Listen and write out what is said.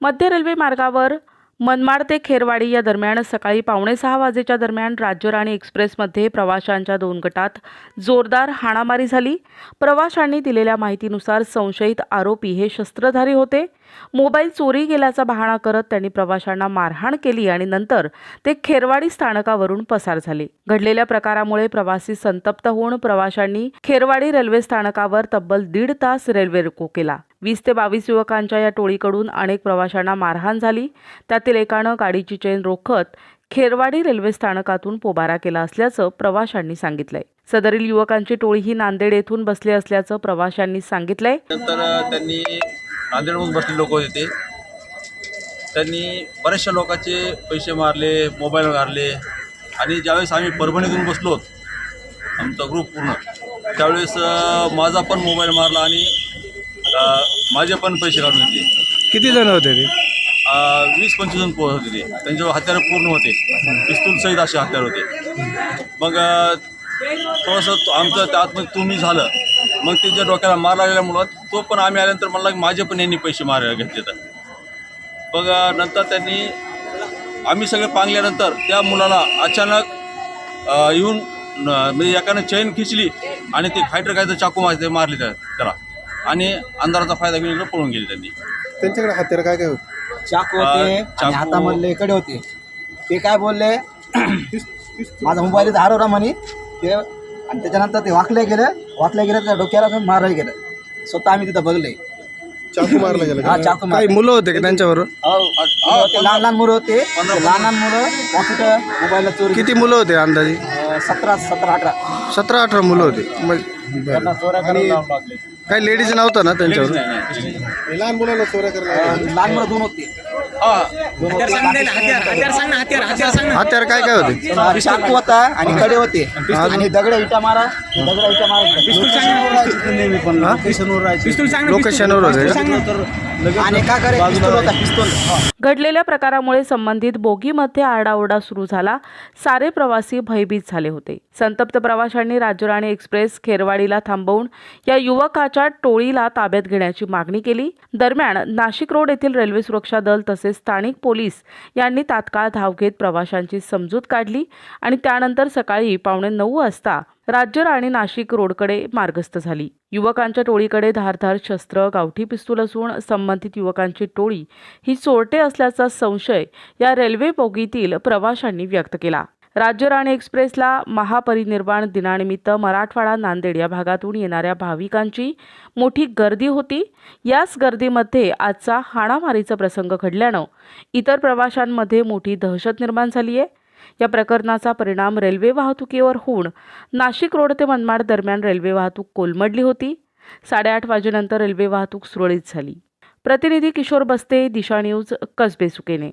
मध्य रेल्वे मार्गावर मनमाड ते खेरवाडी या दरम्यान सकाळी पावणे सहा वाजेच्या दरम्यान राज्यराणी एक्सप्रेसमध्ये प्रवाशांच्या दोन गटात जोरदार हाणामारी झाली. प्रवाशांनी दिलेल्या माहितीनुसार संशयित आरोपी हे शस्त्रधारी होते. मोबाईल चोरी गेल्याचा बहाणा करत त्यांनी प्रवाशांना मारहाण केली आणि नंतर ते खेरवाडी स्थानकावरून पसार झाले. घडलेल्या प्रकारामुळे प्रवासी संतप्त होऊन प्रवाशांनी खेरवाडी रेल्वे स्थानकावर तब्बल दीड तास रेल्वे रोको केला. वीस ते बावीस युवकांच्या या टोळीकडून अनेक प्रवाशांना मारहाण झाली. त्यातील एकानं गाडीची चेन रोखत खेरवाडी रेल्वे स्थानकातून पोबारा केला असल्याचं प्रवाशांनी सांगितलंय. सदरील युवकांची टोळी ही नांदेड येथून बसली असल्याचं प्रवाशांनी सांगितलंय. नंतर त्यांनी नांदेडहून बसले लोक होते. त्यांनी बऱ्याचशा लोकांचे पैसे मारले मोबाईल मारले आणि ज्यावेळेस आम्ही परभणीतून बसलो आमचा ग्रुप पूर्ण त्यावेळेस माझा पण मोबाईल मारला आणि माझे पण पैसे काढून घेतले. किती जण होते ते? अं, वीस पंचवीस जण पो- होते ते. त्यांच्यावर हत्यारं पूर्ण होते. पिस्तूल सहित असे हत्यार होते. मग अं, थोडंसं तो- आमचं त्यात मग तुम्ही झालं. मग त्याच्या डोक्याला मार लागल्यामुळं तो पण आम्ही आल्यानंतर म्हणला की माझे पण यांनी पैसे मार घेतले तर. मग अं, नंतर त्यांनी आम्ही सगळे पांगल्यानंतर त्या मुलाला अचानक अं, येऊन न- म्हणजे एकानं चैन खिचली आणि ते फायटर काय तर चाकू मारते मारले त्या- त्याला. आणि अंधाराचा फायदा घेऊन इकडे पळून गेले त्यांनी. त्यांच्याकडे हत्यार काय काय होते? चाकू होते आणि चाकू- हातामधले कडे होते. ते काय बोलले? माझा मोबाईल इथं हरवला म्हणे. ते आणि त्याच्यानंतर ते वाकले गेले. वाकले गेले त्या डोक्याला मारायला गेलं. स्वतः आम्ही तिथं बघले. चाकू मारला गेला हा का? चाकू काही मारले. मुलं होते का त्यांच्यावर हो, मुलं होते, लहान लहान मुलं होते. ते लहान लहान मुलं पॉकेट मोबाईलला चोरी किती मुलं होते अंदाजे? अ, सतरा सतरा अठरा. सतरा अठरा मुलं होते. मग बरं. त्यांना चोऱ्या करायला लावून लागले. काही लेडीज नव्हतं ना त्यांच्यावर? लहान मुलाला चोऱ्या करायला. लहान मुलं दोन होते. हत्यार काय काय होते? चाकू होता आणि कडे होते. आणि दगड इटा मारा दगड इटा मारा. लोकेशनवर होते? आणि का करे? पिस्तूल होता पिस्तूल. घडलेल्या प्रकारामुळे संबंधित बोगीमध्ये आरडाओरडा सुरू झाला. सारे प्रवासी भयभीत झाले होते. संतप्त प्रवाशांनी राज्यराणी एक्सप्रेस खेरवाडीला थांबवून या युवकाच्या टोळीला ताब्यात घेण्याची मागणी केली. दरम्यान नाशिक रोड येथील रेल्वे सुरक्षा दल तसेच स्थानिक पोलीस यांनी तात्काळ धाव घेत प्रवाशांची समजूत काढली आणि त्यानंतर सकाळी पावणे नऊ वाजता राज्य राणी नाशिक रोडकडे मार्गस्थ झाली. युवकांच्या टोळीकडे धारधार शस्त्र गावठी पिस्तूल असून संबंधित युवकांची टोळी ही चोरटे असल्याचा संशय या रेल्वे बोगीतील प्रवाशांनी व्यक्त केला. राज्यराणी एक्सप्रेसला महापरिनिर्वाण दिनानिमित्त मराठवाडा नांदेड या भागातून येणाऱ्या भाविकांची मोठी गर्दी होती. याच गर्दीमध्ये आजचा हाणामारीचा प्रसंग घडल्यानं इतर प्रवाशांमध्ये मोठी दहशत निर्माण झाली आहे. या प्रकरणाचा परिणाम रेल्वे वाहतुकीवर होऊन नाशिक रोड ते मनमाड दरम्यान रेल्वे वाहतूक कोलमडली होती. साडेआठ वाजेनंतर रेल्वे वाहतूक सुरळीत झाली. प्रतिनिधी किशोर बस्ते दिशा न्यूज कसबे सुकेने